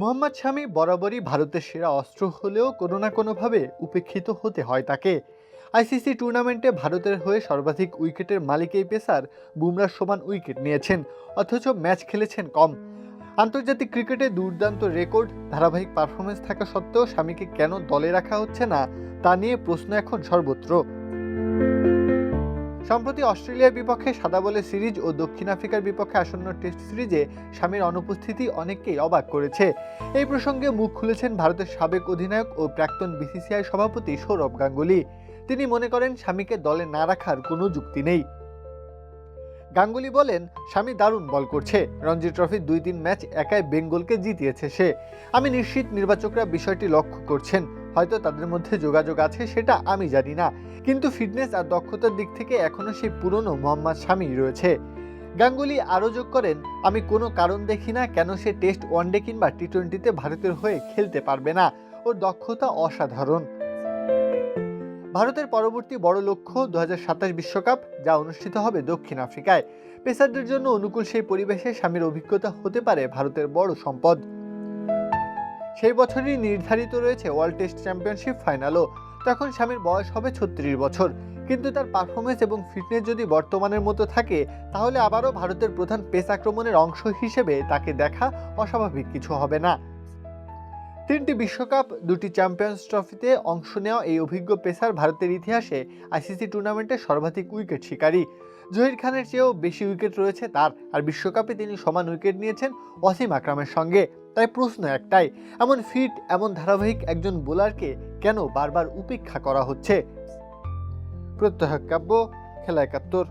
মোহাম্মদ শামি বরাবরই ভারতের সেরা অস্ত্র হলেও কোনো না কোনোভাবে উপেক্ষিত হতে হয় তাকে। আইসিসি টুর্নামেন্টে ভারতের হয়ে সর্বাধিক উইকেটের মালিক এই পেসার বুমরার সমান উইকেট নিয়েছেন, অথচ ম্যাচ খেলেছেন কম। আন্তর্জাতিক ক্রিকেটে দুর্দান্ত রেকর্ড, ধারাবাহিক পারফরমেন্স থাকা সত্ত্বেও স্বামীকে কেন দলে রাখা হচ্ছে না, তা নিয়ে প্রশ্ন এখন সর্বত্র। সম্প্রতি অস্ট্রেলিয়ার বিপক্ষে সাদা বলে সিরিজ ও দক্ষিণ আফ্রিকার বিপক্ষে আসন্ন টেস্ট সিরিজে স্বামীর অনুপস্থিতি অনেককেই অবাক করেছে। এই প্রসঙ্গে মুখ খুলেছেন ভারতের সাবেক অধিনায়ক ও প্রাক্তন বিসিসিআই সভাপতি সৌরভ গাঙ্গুলি। তিনি মনে করেন স্বামীকে দলে না রাখার কোনো যুক্তি নেই। গাঙ্গুলি বলেন, স্বামী দারুণ বল করছে। রঞ্জি ট্রফির দুই তিন ম্যাচ একাই বেঙ্গলকে জিতিয়েছে সে। আমি নিশ্চিত নির্বাচকরা বিষয়টি লক্ষ্য করছেন। হয়তো তাদের মধ্যে যোগাযোগ আছে, সেটা আমি জানি না। কিন্তু ফিটনেস আর দক্ষতার দিক থেকে এখনও সেই পুরনো মোহাম্মদ স্বামী রয়েছে। গাঙ্গুলি আরও যোগ করেন, আমি কোনো কারণ দেখি না কেন সে টেস্ট ওয়ানডে কিংবা টি টোয়েন্টিতে ভারতের হয়ে খেলতে পারবে না। ওর দক্ষতা অসাধারণ। ভারতের পরবর্তী বড় লক্ষ্য দু বিশ্বকাপ, যা অনুষ্ঠিত হবে দক্ষিণ আফ্রিকায়। পেসারদের জন্য অনুকূল সেই পরিবেশে স্বামীর অভিজ্ঞতা হতে পারে ভারতের বড় সম্পদ। সেই বছরই নির্ধারিত রয়েছে ওয়ার্ল্ড টেস্ট চ্যাম্পিয়নশিপ ফাইনালও তখন স্বামীর বয়স হবে ছত্রিশ বছর। কিন্তু তার পারফরমেন্স এবং ফিটনেস যদি বর্তমানের মতো থাকে, তাহলে আবারও ভারতের প্রধান পেস আক্রমণের অংশ হিসেবে তাকে দেখা অস্বাভাবিক কিছু হবে না। তিনটি বিশ্বকাপ, দুটি চ্যাম্পিয়ন্স ট্রফিতে অংশ নেওয়া এই অভিজ্ঞ পেসার ভারতের ইতিহাসে আইসিসি টুর্নামেন্টে সর্বাধিক উইকেট শিকারী। জহির খানের চেয়েও বেশি উইকেট রয়েছে তার, আর বিশ্বকাপে তিনি সমান উইকেট নিয়েছেন অসীম আকরামের সঙ্গে। তাই প্রশ্ন একটাই, এমন ফিট, এমন ধারাবাহিক একজন বোলারকে কেন বারবার উপেক্ষা করা হচ্ছে? প্রত্যহ কাব্য, খেলা একাত্তর।